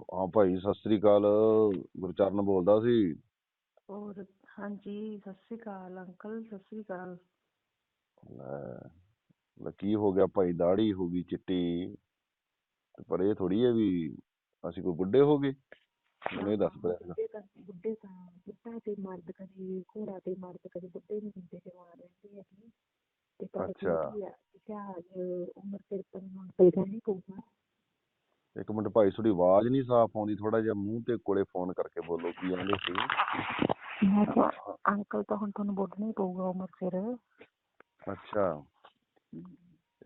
ਹਾਂ ਭਾਈ ਸਤਿ ਸ੍ਰੀ ਅਕਾਲ। ਗੁਰਚਰਨ ਬੋਲਦਾ ਸੀ। ਹੋਰ ਹਾਂਜੀ ਸਤਿ ਸ਼੍ਰੀ ਅਕਾਲ ਅੰਕਲ ਸਤਿ ਸ਼੍ਰੀ ਅਕਾਲ। ਲੈ ਲੈ ਕੀ ਹੋ ਗਿਆ ਭਾਈ ਦਾੜੀ ਹੋ ਗਈ ਚਿੱਟੀ। ਤੇ ਪਰ ਇਹ ਥੋੜੀ ਹੈ ਵੀ ਅਸੀਂ ਕੋਈ ਬੁੱਢੇ ਹੋ ਗਏ। ਮੈਨੂੰ ਇਹ ਦੱਸ ਪਿਆ। ਬੁੱਢੇ ਤਾਂ ਬੁੱਢੇ ਤਾਂ ਬੁੱਢਾ ਤੇ ਮਰਦ ਕਦੇ ਘੋੜਾ ਤੇ ਮਰਦ ਕਦੇ ਬੁੱਢੇ ਨਹੀਂ ਹੁੰਦੇ ਜਵਾਨ ਰਹਿੰਦੇ ਹੈਗੇ। ਤੇ ਪਰ ਅੱਛਾ। ਕੀ ਆ ਜਹਾਜ਼ ਉਮਰ ਸਿਰ ਪਰ ਨੂੰ ਅੰਕਲ ਕਹਿੰਦੇ ਪਊਗਾ। ਇੱਕ ਮਿੰਟ ਭਾਈ ਤੁਹਾਡੀ ਆਵਾਜ਼ ਨਹੀਂ ਸਾਫ਼ ਆਉਂਦੀ ਥੋੜਾ ਜਿਹਾ ਮੂੰਹ ਤੇ ਕੋਲੇ ਫੋਨ ਕਰਕੇ ਬੋਲੋ ਕੀ ਕਹਿੰਦੇ ਸੀ? ਮੈਂ ਕਿਹਾ ਅੰਕਲ ਤਾਂ ਹੁਣ ਤੁਹਾਨੂੰ ਬੋਲਣਾ ਹੀ ਪਊਗਾ ਉਮਰ ਸਿਰ। ਅੱਛਾ।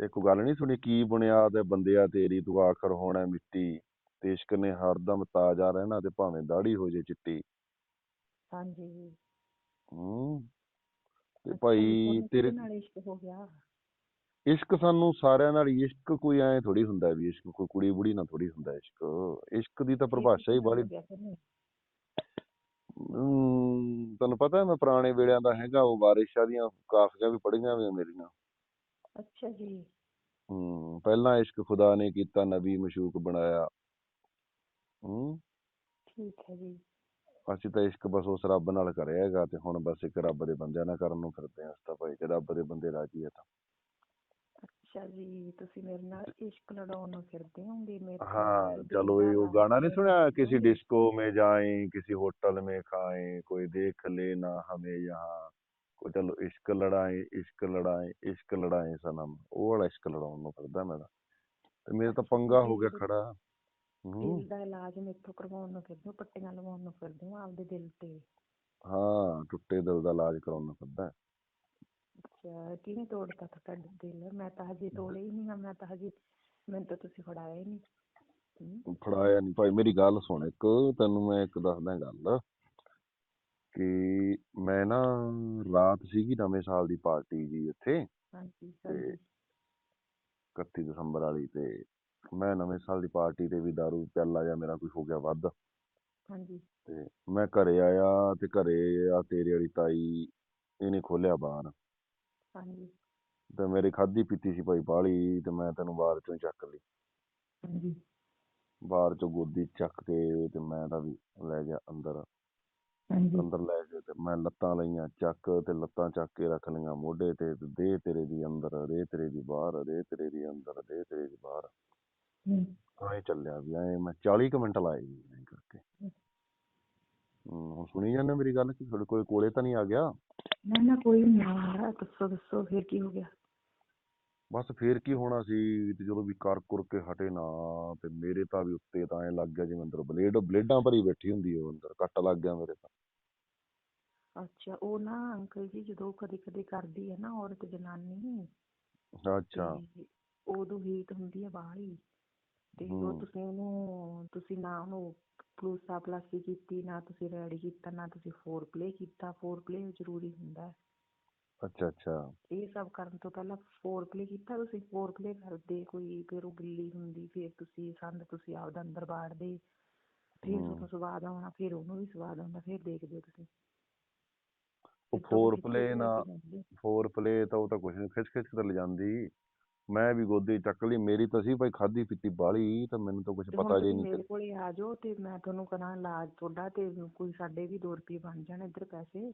ਇਹ ਕੋਈ ਗੱਲ ਨਹੀਂ ਸੁਣੀ ਕੀ ਬੁਨਿਆਦ ਹੈ ਬੰਦਿਆ ਤੇਰੀ ਤੂੰ ਆਖਰ ਹੋਣਾ ਮਿੱਟੀ। ਤੇ ਇਸ਼ਕ ਨੇ ਹਰਦਮ ਤਾਜ਼ਾ ਰਹਿਣਾ ਤੇ ਭਾਵੇਂ ਦਾੜੀ ਹੋ ਜੇ ਚਿੱਟੀ। ਹਾਂਜੀ। ਹੂੰ। ਤੇ ਭਾਈ ਤੇਰੇ ਨਾਲ ਇਸ਼ਕ ਹੋ ਗਿਆ? ਇਸ਼ਕ ਸਾਨੂੰ ਸਾਰਿਆਂ ਨਾਲ ਹੀ ਇਸ਼ਕ ਕੋਈ ਐ ਥੋੜੀ ਹੁੰਦਾ ਵੀ ਇਸ਼ਕ ਕੋਈ ਕੁੜੀ ਬੁੜੀ ਨਾਲ ਥੋੜੀ ਹੁੰਦਾ ਇਸ਼ਕ। ਇਸ਼ਕ ਦੀ ਤਾਂ ਪਰਿਭਾਸ਼ਾ ਹੀ ਬਾਹਲੀ ਤੁਹਾਨੂੰ ਪਤਾ ਮੈਂ ਪੁਰਾਣੇ ਵੇਲਿਆਂ ਦਾ ਹੈਗਾ ਉਹ ਵਾਰਿਸ ਦੀਆਂ ਕਾਫੀਆਂ ਵੀ ਪੜ੍ਹੀਆਂ ਹੋਈਆਂ ਮੇਰੀਆਂ। ਅੱਛਾ ਜੀ। ਹਮ, ਪਹਿਲਾਂ ਇਸ਼ਕ ਖੁਦਾ ਨੇ ਕੀਤਾ ਨਬੀ ਮਸ਼ੂਕ ਬਣਾਇਆ। ਹਮ, ਠੀਕ ਹੈ ਜੀ। ਅਸੀਂ ਤਾਂ ਇਸ਼ਕ ਬਸ ਉਸ ਰੱਬ ਨਾਲ ਕਰਿਆ ਹੈਗਾ ਤੇ ਹੁਣ ਬਸ ਇੱਕ ਰੱਬ ਦੇ ਬੰਦਿਆਂ ਨਾਲ ਕਰਨ ਨੂੰ ਫਿਰਦੇ ਹਾਂ। ਅਸੀਂ ਤਾਂ ਭਾਈ ਤੇ ਰੱਬ ਦੇ ਬੰਦੇ ਰਾਜੀ ਆ ਤਾਂ। ਅੱਛਾ ਜੀ ਤੁਸੀਂ ਮੇਰੇ ਨਾਲ ਇਸ਼ਕ ਲੜਾਉਣ ਨੂੰ ਫਿਰਦੇ ਹੋਗੇ ਮੇਰੇ ਤੋਂ हाँ ਦਿਲ चलो ਦਾ ये वो राज गाना नहीं सुना छीन किसी लोगे। डिस्को में जाएं किसी होटल में खाएं कोई देख लेना हमें यहाँ को चलो इश्क लड़ाएं इश्क लड़ाएं इश्क लड़ाएं सनम ਉਹ ਵਾਲਾ ਇਸ਼ਕ ਲੜਾਉਣ ਨੂੰ ਫਿਰਦਾ ਮੈਂ ਤਾਂ ਤੇ ਮੇਰੇ ਤਾਂ ਅੱਛਾ, ਪੰਗਾ ਹੋ ਤੁਸੀਂ ਗਿਆ ਦਿਲ- ਖੜਾ ਹੂੰ ਦਿਲ ਦਾ ਇਲਾਜ ਮੇਥੋਂ ਕਰਵਾਉਣ ਨੂੰ ਫਿਰਦੇ ਹੋ ਪੱਟੀਆਂ ਲਵਾਉਣ ਨੂੰ ਫਿਰਦੇ ਹੋ ਆਪਦੇ ਦਿਲ ਤੇ ਹਾਂ ਟੁੱਟੇ ਦਿਲ ਦਾ ਇਲਾਜ ਕਰਾਉਣ ਨੂੰ ਫਿਰਦਾ ਅੱਛਾ ਕਿਹਨੇ ਤੋੜਤਾ ਤੁਹਾਡਾ ਦਿਲ? ਮੈਂ ਤਾਂ ਹਜੇ ਤੋੜਿਆ ਹੀ ਨਹੀਂ ਮੈਂ ਤਾਂ ਹਜੇ ਮੈਨੂੰ ਤਾਂ ਤੁਸੀਂ ਫੜਾਇਆ ਹੀ ਨਹੀਂ ਫੜਾਇਆ ਨਹੀਂ ਭਾਈ ਮੇਰੀ ਗੱਲ ਸੁਣ ਇੱਕ ਤੈਨੂੰ ਮੈਂ ਇੱਕ ਦੱਸਦਾ ਗੱਲ। ਕਿ ਮੈਂ ਨਾ ਰਾਤ ਸੀਗੀ ਨਵੇਂ ਸਾਲ ਦੀ ਪਾਰਟੀ ਜੀ ਇੱਥੇ। ਹਾਂਜੀ ਤੇ ਹਾਂਜੀ। 31 ਦਸੰਬਰ ਵਾਲੀ ਤੇ ਮੈਂ ਨਵੇਂ ਸਾਲ ਦੀ ਪਾਰਟੀ ਤੇ ਵੀ ਦਾਰੂ ਪਿਆਲਾ ਜਾਂ ਮੇਰਾ ਕੋਈ ਹੋ ਗਿਆ ਵੱਧ। ਹਾਂਜੀ। ਤੇ ਮੈਂ ਘਰੇ ਆਇਆ ਤੇ ਘਰੇ ਆ ਤੇਰੀ ਵਾਲੀ ਤਾਈ ਇਹਨੇ ਖੋਲਿਆ ਬਾਹਰ। ਹਾਂਜੀ। ਤੇ ਮੇਰੀ ਖਾਦੀ ਪੀਤੀ ਸੀ ਭਾਈ ਬਾਹਲੀ ਤੇ ਮੈਂ ਤੈਨੂੰ ਬਾਹਰ ਚੋਂ ਹੀ ਚੱਕ ਲਈ। ਹਾਂਜੀ। ਬਾਹਰ ਚੋਂ ਗੋਦੀ ਚੱਕ ਕੇ ਤੇ ਮੈਂ ਤਾਂ ਵੀ ਲੈ ਗਿਆ ਅੰਦਰ। ਹਾਂਜੀ। ਅੰਦਰ ਲੈ ਕੇ ਤੇ ਮੈਂ ਲੱਤਾਂ ਲਈਆਂ ਚੱਕ ਤੇ ਲੱਤਾਂ ਚੱਕ ਕੇ ਰੱਖ ਲਈਆਂ ਮੋਢੇ ਤੇ ਤੇ ਦੇ ਤੇਰੇ ਦੀ ਅੰਦਰ ਰੇ ਤੇਰੇ ਦੀ ਬਾਹਰ ਰੇ ਤੇਰੇ ਦੀ ਅੰਦਰ ਦੇ ਤੇਰੇ ਦੀ ਬਾਹਰ। ਹਮ, ਐਂ ਚੱਲਿਆ ਵੀ ਐਂ ਮੈਂ 40 ਕੁ ਮਿੰਟ ਲਾਏ ਜੀ ਐਂ ਕਰਕੇ। ਹੂੰ ਹੁਣ ਸੁਣੀ ਜਾਂਦੇ ਮੇਰੀ ਗੱਲ ਕਿ ਤੁਹਾਡੇ ਕੋਲ ਕੋਲੇ ਤਾਂ ਨਹੀਂ ਆ ਗਿਆ? ਨਾ ਨਾ ਕੋਈ ਨਹੀਂ ਆ ਦੱਸੋ ਦੱਸੋ ਫਿਰ ਕੀ ਹੋ ਗਿਆ? ਬਸ ਫੇਰ ਕੀ ਹੋਣਾ ਸੀ ਤੇ ਜਦੋਂ ਵੀ ਕਰ ਕੁਰ ਕੇ ਹਟੇ ਨਾ ਤੇ ਮੇਰੇ ਤਾਂ ਵੀ ਉੱਤੇ ਤਾਂ ਐ ਲੱਗ ਗਿਆ ਜਿਵੇਂ ਅੰਦਰ ਬਲੇਡ ਬਲੇਡਾਂ ਭਰੀ ਬੈਠੀ ਹੁੰਦੀ ਉਹ ਅੰਦਰ ਕੱਟ ਲੱਗ ਗਿਆ ਮੇਰੇ ਤਾਂ। ਅੱਛਾ ਉਹ ਨਾ ਅੰਕਲ ਜੀ ਜਦੋਂ ਕਦੇ ਕਦੇ ਕਰਦੀ ਹੈ ਨਾ ਔਰਤ ਜਨਾਨੀ ਅੱਛਾ। ਤੇ ਉਦੋਂ ਹੀਟ ਹੁੰਦੀ ਹੈ ਬਾਹਲੀ। ਤੇ ਉਹ ਹੂੰ। ਤੁਸੀਂ ਉਹਨੂੰ ਤੁਸੀਂ ਨਾ ਉਹਨੂੰ ਪਲੂਸਾ ਪਲਾਸੀ ਕੀਤੀ ਨਾ ਤੁਸੀਂ ਰੈਡੀ ਕੀਤਾ ਨਾ ਤੁਸੀਂ ਫੋਰ ਪਲੇ ਕੀਤਾ। ਫੋਰ ਪਲੇ ਜ਼ਰੂਰੀ ਹੁੰਦਾ ਹੈ। ਅੱਛਾ ਅੱਛਾ। ਇਹ ਸਭ ਕਰਨ ਤੋਂ ਪਹਿਲਾਂ ਫੋਰ ਪਲੇ ਕੀਤਾ ਤੁਸੀਂ। ਫੋਰ ਪਲੇ ਕਰਦੇ ਕੋਈ ਫਿਰ ਉਹ ਗਿੱਲੀ ਹੁੰਦੀ ਫਿਰ ਤੁਸੀਂ ਸੰਦ ਤੁਸੀਂ ਆਪਦਾ ਅੰਦਰ ਬਾੜਦੇ ਫਿਰ। ਤੁਹਾਨੂੰ ਸਵਾਦ ਆਉਣਾ ਫਿਰ ਉਹਨੂੰ ਵੀ ਸਵਾਦ ਆਉਂਦਾ ਫਿਰ ਦੇਖਦੇ ਹੋ ਤੁਸੀਂ। ਉਹ ਪਲੇ ਖਿੱਚ ਨਾ। ਫੋਰ ਪਲੇ ਤਾਂ ਉਹ ਤਾਂ ਕੁਛ ਨਹੀਂ ਖਿੱਚ ਖਿੱਚ ਕੇ ਤਾਂ ਜਾਂਦੀ ਮੈਂ ਵੀ ਗੋਦੀ ਚੱਕ ਲਈ ਮੇਰੀ ਤਾਂ ਸੀ ਭਾਈ ਖਾਦੀ ਪੀਤੀ ਬਾਹਲੀ ਤਾਂ ਮੈਨੂੰ ਤਾਂ ਕੁਝ ਤੇ ਹੁਣ ਪਤਾ ਜੇ ਤੁਸੀਂ ਨਹੀਂ ਮੇਰੇ ਕੋਲੇ ਆ ਜਾਓ ਤੇ ਮੈਂ ਤੁਹਾਨੂੰ ਕਰਾਂ ਇਲਾਜ ਤੁਹਾਡਾ ਤੇ ਕੋਈ ਸਾਡੇ ਵੀ 2 ਰੁਪਏ ਬਣ ਜਾਣ ਇੱਧਰ ਪੈਸੇ।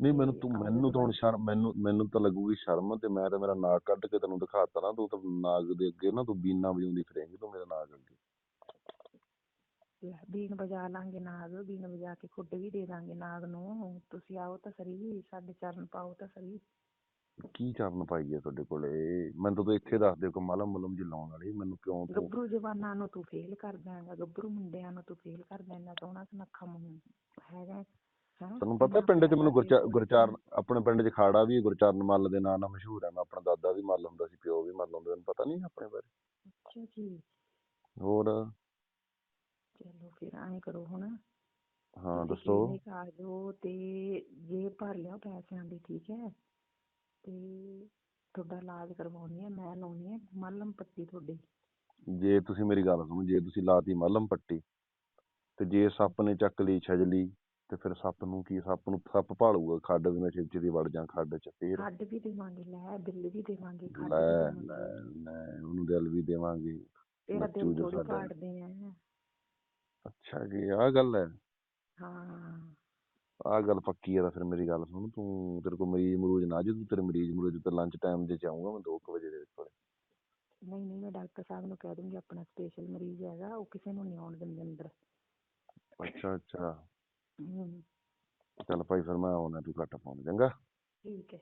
ਨਹੀਂ ਮੈਨੂੰ ਤੇ ਮੈਨੂੰ ਤਾਂ ਹੁਣ ਸ਼ਰਮ ਮੈਨੂੰ ਮੈਨੂੰ ਤਾਂ ਲੱਗੂਗੀ ਸ਼ਰਮ ਤੇ ਮੈਂ ਤਾਂ ਮੇਰਾ ਨਾਕ ਕੱਢ ਕੇ ਤੈਨੂੰ ਦਿਖਾਤਾ ਨਾ ਤੂੰ ਤਾਂ ਨਾਗ ਦੇ ਅੱਗੇ ਨਾ ਤੂੰ ਬੀਨਾ ਵਜਾਉਂਦੀ ਫਿਰੇਂਗੀ ਤੂੰ ਮੇਰੇ ਨਾਗ ਅੱਗੇ। ਲੈ, ਬੀਨ ਵਜਾ ਲਾਂਗੇ ਨਾਗ ਬੀਨ ਵਜਾ ਕੇ ਖੁੱਡ ਵੀ ਦੇ ਦਾਂਗੇ ਨਾਗ ਨੂੰ ਤੁਸੀਂ ਆਓ ਤਾਂ ਸਰੀ ਸਾਡੇ ਚਰਨ ਪਾਓ ਤਾਂ ਸਰੀ। ਕੀ ਚਰਨ ਪਾਈਏ ਤੁਹਾਡੇ ਕੋਲੇ? ਮੈਨੂੰ ਤਾਂ ਇੱਥੇ ਦੱਸ ਦੇ ਕੋ ਮਲਮ ਮਲਮ ਜੀ ਲਾਉਣ ਵਾਲੀ ਮੈਨੂੰ ਕਿਉਂ ਤੂੰ ਗੱਭਰੂ ਜਵਾਨਾਂ ਨੂੰ ਤੂੰ ਫੇਲ ਕਰ ਦੇਂਗਾ ਗੱਭਰੂ ਮੁੰਡਿਆਂ ਨੂੰ ਤੂੰ ਫੇਲ ਕਰ ਦੇਂਗਾ ਸੋਹਣਾ ਸੁਨੱਖਾ ਮੁੰਡਾ ਹੈਗਾ ਹੈਂ? ਤੈਨੂੰ ਪਤਾ ਪਿੰਡ 'ਚ ਮੈਨੂੰ ਗੁਰਚਾ ਗੁਰਚਰਨ ਆਪਣੇ ਪਿੰਡ 'ਚ ਖਾੜਾ ਵੀ ਹੈ, ਗੁਰਚਰਨ ਮੱਲ ਦੇ ਨਾਂ ਨਾਲ ਮਸ਼ਹੂਰ ਹੈ ਮੈਂ ਆਪਣਾ ਦਾਦਾ ਵੀ ਮੱਲ ਹੁੰਦਾ ਸੀ ਪਿਓ ਵੀ ਮੱਲ ਹੁੰਦਾ ਤੈਨੂੰ ਪਤਾ ਨਹੀਂ ਆਪਣੇ ਬਾਰੇ? ਅੱਛਾ ਜੀ। ਹੋਰ? ਚਲੋ ਫਿਰ ਐਂ ਕਰੋ ਹੁਣ। ਹਾਂ ਤੁਸੀਂ ਦੱਸੋ। clinic ਆ ਜਾਓ ਤੇ ਜੇ ਭਰ ਲਿਆ ਪੈਸਿਆਂ ਦੀ ਠੀਕ ਹੈ? ਤੇ ਤੁਹਾਡਾ ਇਲਾਜ ਕਰਵਾਉਣੀ ਹੈ ਮੈਂ ਲਾਉਣੀ ਹੈ ਮਲਮ ਪੱਟੀ ਤੁਹਾਡੀ। ਜੇ ਤੁਸੀਂ ਮੇਰੀ ਗੱਲ ਸੁਣੋ ਜੇ ਤੁਸੀਂ ਲਾਤੀ ਮਲਮ ਪੱਟੀ ਤੇ ਜੇ ਸੱਪ ਨੇ ਚੱਕ ਲਈ ਛਜਲੀ ਤੇ ਫਿਰ ਸੱਪ ਨੂੰ ਕੀ ਸੱਪ ਨੂੰ ਸੱਪ ਭਾਲੂਗਾ ਖੱਡ ਦੇ ਵਿੱਚ ਛਿਪਚੀ ਦੀ ਵੜ ਜਾ ਖੱਡ 'ਚ ਫੇਰ? ਖੱਡ ਵੀ ਦੇਵਾਂਗੇ ਲੈ ਬਿੱਲ ਵੀ ਦੇਵਾਂਗੇ ਖੱਡ ਵੀ ਲੈ ਦੇਵਾਂਗੇ। ਲੈ ਲੈ ਉਹਨੂੰ ਦਿਲ ਵੀ ਦੇਵਾਂਗੇ। ਤੇਰਾ ਦਿਲ ਜੋ ਥੋੜੀ ਸਾਡਾ। ਪਾੜਦੇ ਆ। ਅੱਛਾ ਜੀ ਆਹ ਗੱਲ ਹੈ। ਹਾਂ। ਆਹ ਗੱਲ ਪੱਕੀ ਆ ਤਾਂ ਫਿਰ ਮੇਰੀ ਗੱਲ ਸੁਣ ਤੂੰ ਤੇਰੇ ਕੋਲ ਮਰੀਜ਼ ਮਰੂਜ ਨਾ ਜੇ ਤੂੰ ਤੇਰੇ ਮਰੀਜ਼ ਮਰੂਜ ਤੇ ਲੰਚ ਟਾਈਮ ਦੇ ਚ ਆਊਂਗਾ ਮੈਂ 2 ਵਜੇ ਦੇ ਕੋਲ। ਨਹੀਂ ਨਹੀਂ ਮੈਂ ਡਾਕਟਰ ਸਾਹਿਬ ਨੂੰ ਕਹਿ ਦੂੰਗੀ ਆਪਣਾ ਸਪੈਸ਼ਲ ਮਰੀਜ਼ ਹੈਗਾ ਉਹ ਕਿਸੇ ਨੂੰ ਨਹੀਂ ਆਉਣ ਦਿੰਦੇ ਅੰਦਰ। ਅੱਛਾ ਅੱਛਾ। ਹਮ, ਚੱਲ ਭਾਈ ਫਿਰ ਮੈਂ ਆਉਣਾ ਤੂੰ ਘੱਟ ਪਾਉਣ ਚੰਗਾ। ਠੀਕ ਹੈ।